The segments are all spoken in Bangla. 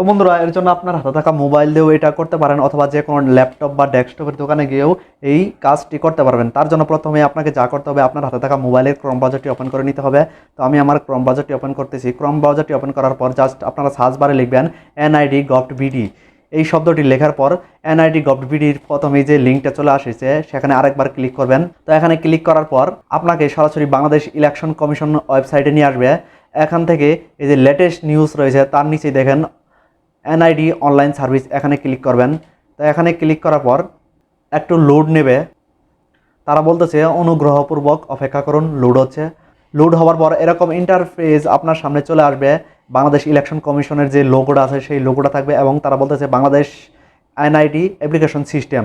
তো বন্ধুরা, এর জন্য আপনার হাতে থাকা মোবাইল দিয়েও এটা করতে পারেন অথবা যে কোনো ল্যাপটপ বা ডেস্কটপের দোকানে গিয়েও এই কাজটি করতে পারবেন। তার জন্য প্রথমে আপনাকে যা করতে হবে, আপনার হাতে থাকা মোবাইলের ক্রম ব্রাউজারটি ওপেন করে নিতে হবে। তো আমি আমার ক্রম ব্রাউজারটি ওপেন করতেছি। ক্রম ব্রাউজারটি ওপেন করার পর জাস্ট আপনারা সার্চ বারে লিখবেন এনআইডি গভট বিডি এই শব্দটি লেখার পর এনআইডি গভট বিডির প্রথমে যে লিঙ্কটা চলে আসেছে, সেখানে আরেকবার ক্লিক করবেন। তো এখানে ক্লিক করার পর আপনাকে সরাসরি বাংলাদেশ ইলেকশন কমিশন ওয়েবসাইটে নিয়ে আসবে। এখান থেকে এই যে লেটেস্ট নিউজ রয়েছে, তার নিচে দেখেন এনআইডি অনলাইন সার্ভিস এখানে ক্লিক করবেন। তো এখানে ক্লিক করার পর একটু লোড নেবে। তারা বলতেছে, অনুগ্রহপূর্বক অপেক্ষা করুন লোড হচ্ছে। লোড হওয়ার পর এরকম ইন্টারফেস আপনার সামনে চলে আসবে। বাংলাদেশ ইলেকশন কমিশনের যে লোগোটা আছে, সেই লোগোটা থাকবে এবং তারা বলতেছে, বাংলাদেশ এনআইডি অ্যাপ্লিকেশন সিস্টেম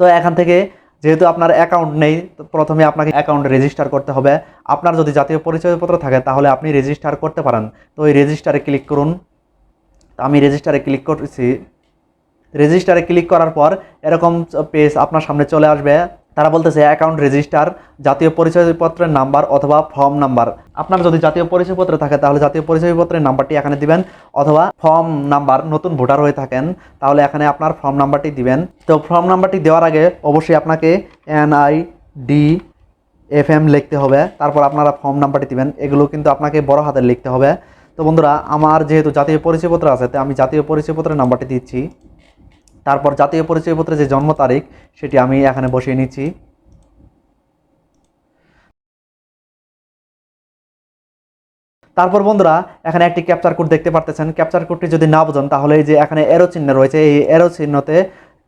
তো এখান থেকে যেহেতু আপনার অ্যাকাউন্ট নেই প্রথমে আপনাকে অ্যাকাউন্ট রেজিস্টার করতে হবে। আপনার যদি জাতীয় পরিচয়পত্র থাকে, তাহলে আপনি রেজিস্টার করতে পারেন। তো ওই রেজিস্টারে ক্লিক করুন। আমি রেজিস্টারে ক্লিক করছি রেজিস্টারে ক্লিক করার পর এরকম পেজ আপনার সামনে চলে আসবে। তারা বলতেছে অ্যাকাউন্ট রেজিস্টার জাতীয় পরিচয়পত্রের নাম্বার অথবা ফর্ম নাম্বার আপনার যদি জাতীয় পরিচয়পত্র থাকে, তাহলে জাতীয় পরিচয়পত্রের নাম্বারটি এখানে দিবেন। অথবা ফর্ম নাম্বার নতুন ভোটার হয়ে থাকেন, তাহলে এখানে আপনার ফর্ম নাম্বারটি দিবেন। তো ফর্ম নাম্বারটি দেওয়ার আগে অবশ্যই আপনাকে এনআই ডি এফ এম লিখতে হবে। তারপর আপনারা ফর্ম নাম্বারটি দিবেন। এগুলো কিন্তু আপনাকে বড় হাতে লিখতে হবে। তো বন্ধুরা, আমার যেহেতু জাতীয় পরিচয়পত্র আছে তো আমি জাতীয় পরিচয়পত্রের নাম্বারটি দিচ্ছি। তারপর জাতীয় পরিচয়পত্রের যে জন্ম তারিখ, সেটি আমি এখানে বসিয়ে নিচ্ছি। তারপর বন্ধুরা, এখানে একটি ক্যাপচার কোড দেখতে পারতেছেন। ক্যাপচার কোডটি যদি না বোঝেন, তাহলে এই যে এখানে এরো চিহ্ন রয়েছে, এই এরো চিহ্নতে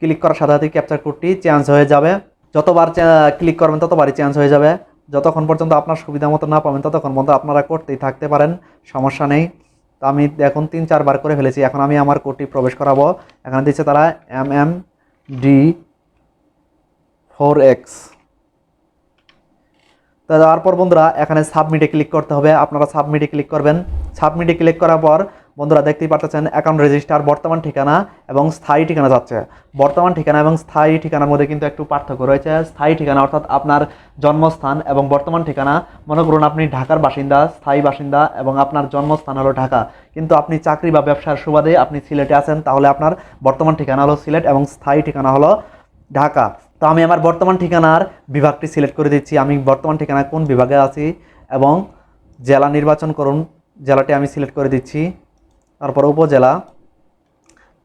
ক্লিক করার সাথে সাথে ক্যাপচার কোডটি চেঞ্জ হয়ে যাবে। যতবার ক্লিক করবেন, ততবারই চেঞ্জ হয়ে যাবে। যতক্ষণ পর্যন্ত আপনার সুবিধা মতো না পাবেন, ততক্ষণ পর্যন্ত আপনারা করতেই থাকতে পারেন, সমস্যা নেই। তো আমি এখন তিন, চারবার করে ফেলেছি, এখন আমি আমার কোডটি প্রবেশ করাবো। এখানে দিচ্ছে তারা M M D four X. তো তারপর বন্ধুরা, এখানে সাবমিটে ক্লিক করতে হবে, আপনারা সাবমিটে ক্লিক করবেন। সাবমিটে ক্লিক করার পর বন্ধুরা দেখতেই পাচ্ছেন অ্যাকাউন্ট রেজিস্টার বর্তমান ঠিকানা এবং স্থায়ী ঠিকানা যাচ্ছে। বর্তমান ঠিকানা এবং স্থায়ী ঠিকানার মধ্যে কিন্তু একটু পার্থক্য রয়েছে। স্থায়ী ঠিকানা অর্থাৎ আপনার জন্মস্থান এবং বর্তমান ঠিকানা। মনে করুন আপনি ঢাকার বাসিন্দা, স্থায়ী বাসিন্দা এবং আপনার জন্মস্থান হলো ঢাকা। কিন্তু আপনি চাকরি বা ব্যবসার সুবাদে আপনি সিলেটে আছেন, তাহলে আপনার বর্তমান ঠিকানা হলো সিলেট এবং স্থায়ী ঠিকানা হলো ঢাকা। তো আমি আমার বর্তমান ঠিকানার বিভাগটি সিলেক্ট করে দিচ্ছি। আমি বর্তমান ঠিকানা কোন বিভাগে আছি এবং জেলা নির্বাচন করুন। জেলাটি আমি সিলেক্ট করে দিচ্ছি। তারপর উপজেলা।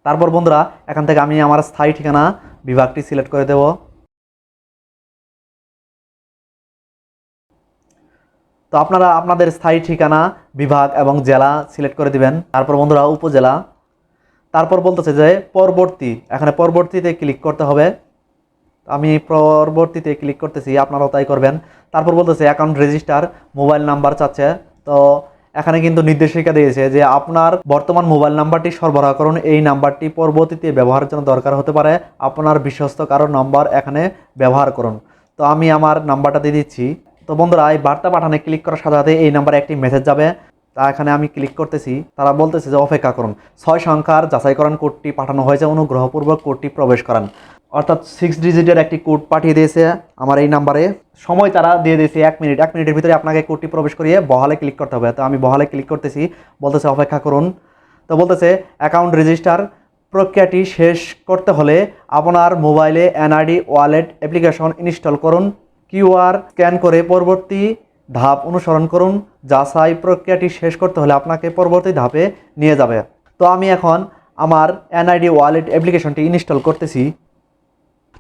তারপর বন্ধুরা, এখান থেকে আমি আমার স্থায়ী ঠিকানা বিভাগটি সিলেক্ট করে দেব। তো আপনারা আপনাদের স্থায়ী ঠিকানা, বিভাগ এবং জেলা সিলেক্ট করে দিবেন। তারপর বন্ধুরা, উপজেলা। তারপর বলতেছে যে, পরবর্তী, এখানে পরবর্তীতে ক্লিক করতে হবে। আমি পরবর্তীতে ক্লিক করতেছি, আপনারাও তাই করবেন। তারপর বলতেছে অ্যাকাউন্ট রেজিস্টার মোবাইল নাম্বার চাচ্ছে। তো এখানে কিন্তু নির্দেশিকা দিয়েছে যে আপনার বর্তমান মোবাইল নাম্বারটি সরবরাহ করুন। এই নাম্বারটি পরবর্তীতে ব্যবহারের জন্য দরকার হতে পারে। আপনার বিশ্বস্ত কারও নাম্বার এখানে ব্যবহার করুন। তো আমি আমার নাম্বারটা দিয়ে দিচ্ছি। তো বন্ধুরা, এই বার্তা পাঠানে ক্লিক করার সাথে সাথে এই নাম্বারে একটি মেসেজ যাবে। তা এখানে আমি ক্লিক করতেছি। তারা বলতেছে যে, অপেক্ষা করুন। ছয় সংখ্যার যাচাইকরণ কোডটি পাঠানো হয়েছে। অনুগ্রহপূর্বক কোডটি প্রবেশ করান। অর্থাৎ সিক্স ডিজিটের একটি কোড পাঠিয়ে দিয়েছে আমার এই নাম্বারে সময় তারা দিয়ে দিয়েছে এক মিনিট। এক মিনিটের ভিতরে আপনাকে কোডটি প্রবেশ করিয়ে বহালে ক্লিক করতে হবে। তো আমি বহালে ক্লিক করতেছি, বলতেছে অপেক্ষা করুন। তো বলতেছে অ্যাকাউন্ট রেজিস্টার প্রক্রিয়াটি শেষ করতে হলে আপনার মোবাইলে এনআরডি ওয়ালেট অ্যাপ্লিকেশন ইনস্টল করুন। কিউআর স্ক্যান করে পরবর্তী ধাপ অনুসরণ করুন। যাচাই প্রক্রিয়াটি শেষ করতে হলে আপনাকে পরবর্তী ধাপে নিয়ে যাবে। তো আমি এখন আমার এনআইডি ওয়ালেট অ্যাপ্লিকেশনটি ইনস্টল করতেছি।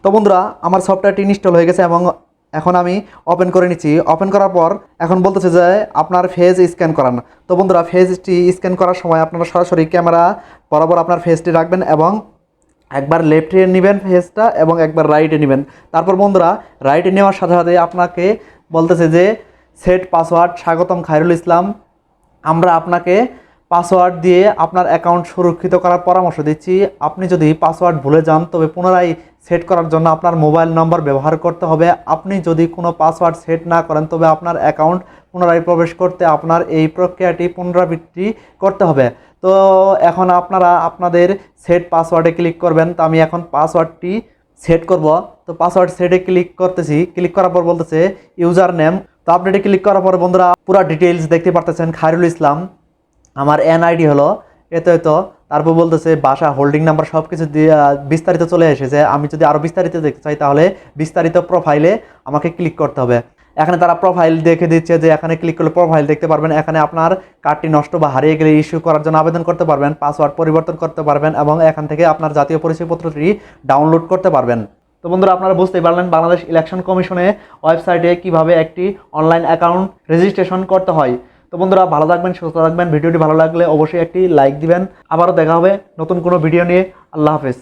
তো বন্ধুরা, আমার সফটওয়্যারটি ইনস্টল হয়ে গেছে এবং এখন আমি ওপেন করে নিচ্ছি। ওপেন করার পর এখন বলতেছে যে আপনার ফেস স্ক্যান করান। তো বন্ধুরা ফেসটি স্ক্যান করার সময় আপনারা সরাসরি ক্যামেরা বরাবর আপনার ফেসটি রাখবেন এবং একবার লেফটে নেবেন ফেসটা এবং একবার রাইটে নেবেন। তারপর বন্ধুরা রাইটে নেওয়ার সাথে সাথে আপনাকে বলতেছে যে সেট পাসওয়ার্ড স্বাগতম খায়রুল ইসলাম। আমরা আপনাকে পাসওয়ার্ড দিয়ে আপনার অ্যাকাউন্ট সুরক্ষিত করার পরামর্শ দিচ্ছি। আপনি যদি পাসওয়ার্ড ভুলে যান, তবে পুনরায় সেট করার জন্য আপনার মোবাইল নম্বর ব্যবহার করতে হবে। আপনি যদি কোনো পাসওয়ার্ড সেট না করেন, তবে আপনার অ্যাকাউন্ট পুনরায় প্রবেশ করতে আপনার এই প্রক্রিয়াটি পুনরাবৃত্তি করতে হবে। তো এখন আপনারা আপনাদের সেট পাসওয়ার্ডে ক্লিক করবেন। তো আমি এখন পাসওয়ার্ডটি সেট করব। তো পাসওয়ার্ড সেটে ক্লিক করতেছি। ক্লিক করার পর বলতেছে ইউজার নেম তো আপডেটে ক্লিক করার পর বন্ধুরা পুরো ডিটেলস দেখতে পারতেছেন খায়রুল ইসলাম। আমার এনআইডি হলো, এত এত তারপর বলতেছে বাসা হোল্ডিং নাম্বার সব কিছু দিয়ে বিস্তারিত চলে এসেছে। আমি যদি আরও বিস্তারিত দেখতে চাই তাহলে বিস্তারিত প্রোফাইলে আমাকে ক্লিক করতে হবে। এখানে তারা প্রোফাইল দেখে দিচ্ছে যে এখানে ক্লিক করলে প্রোফাইল দেখতে পারবেন। এখানে আপনার কার্ডটি নষ্ট বা হারিয়ে গেলে ইস্যু করার জন্য আবেদন করতে পারবেন পাসওয়ার্ড পরিবর্তন করতে পারবেন এবং এখান থেকে আপনার জাতীয় পরিচয়পত্রটি ডাউনলোড করতে পারবেন। তো বন্ধুরা, আপনারা বুঝতেই পারলেন বাংলাদেশ ইলেকশন কমিশনে ওয়েবসাইটে কীভাবে একটি অনলাইন অ্যাকাউন্ট রেজিস্ট্রেশন করতে হয়। তো বন্ধুরা, ভালো থাকবেন, সুস্থ থাকবেন। ভিডিওটি ভালো লাগলে অবশ্যই একটি লাইক দিবেন। আবারও দেখা হবে নতুন কোনো ভিডিও নিয়ে। আল্লাহ হাফেজ।